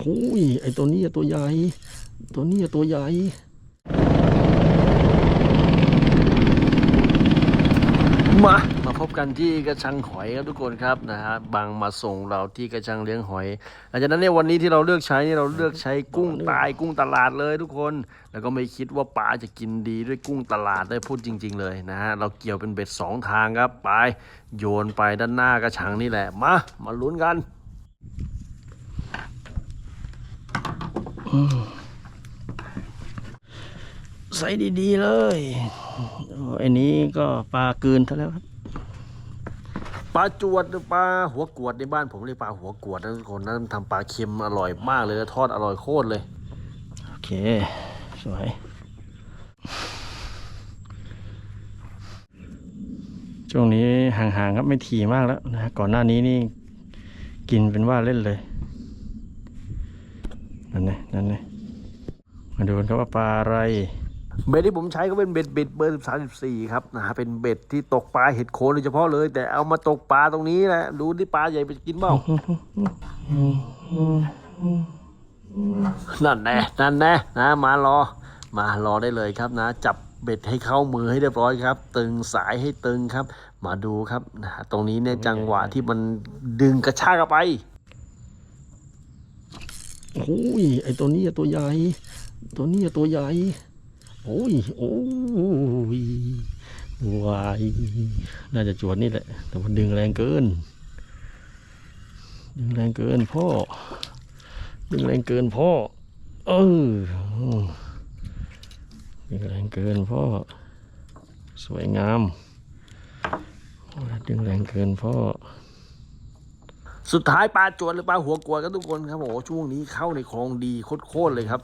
โอ้ยไอตัวนี้ตัวใหญ่ ตัวนี้ตัวใหญ่มามาพบกันที่กระชังหอยครับทุกคนครับนะฮะบางมาส่งเราที่กระชังเลี้ยงหอยหลังจากนั้นเนี่ยวันนี้ที่เราเลือกใช้เนี่ยเราเลือกใช้กุ้งตายกุ้งตลาดเลยทุกคน แล้วก็ไม่คิดว่าปลาจะกินดีด้วยกุ้งตลาดได้พูดจริง ๆ เลยนะฮะเราเกี่ยวเป็นเบ็ดสองทางครับไปโยนไปด้านหน้ากระชังนี่แหละมามาลุ้นกัน ใส่ดีๆเลยโอ้อันนี้ก็ปลากืนเท่าแล้วครับปลาจวดหรือปลาหัวกวดในบ้านผมเรียกปลาหัวกวดนะทุกคนนั้นทำปลาเค็มอร่อยมากเลยทอดอร่อยโคตรเลย โอเค สวย ช่วงนี้ห่างๆครับไม่ถี่มากแล้วนะฮะก่อนหน้านี้นี่กินเป็นว่าเล่นเลย นั่นไงนั่นไงมาดูกันครับว่าปลาอะไร เบ็ดที่ผมใช้ก็เป็นเบ็ดเบ็ดเบอร์สามสิบสี่ครับนะฮะเป็นเบ็ดที่ตกปลาเห็ดโคนโดยเฉพาะเลย แต่เอามาตกปลาตรงนี้แหละดูที่ปลาใหญ่ไปกินเปล่านั่นแน่นั่นแน่นะมารอ มารอได้เลยครับนะ จับเบ็ดให้เข้ามือให้เรียบร้อยครับ ตึงสายให้ตึงครับ มาดูครับนะตรงนี้เนี่ยจังหวะที่มันดึงกระชากไป โอ้ยไอตัวนี้ตัวใหญ่ ตัวนี้ตัวใหญ่ โอ้ย โอ้ยวาย น่าจะจวดนี่แหละ แต่มันดึงแรงเกิน ดึงแรงเกินพ่อ ดึงแรงเกินพ่อ เออ ดึงแรงเกินพ่อ สวยงาม ดึงแรงเกินพ่อ สุดท้ายปลาจวนหรือปลาหัวกวดกันทุกคนครับโอ้โหช่วงนี้เข้าในคลองดีโคตรๆเลยครับ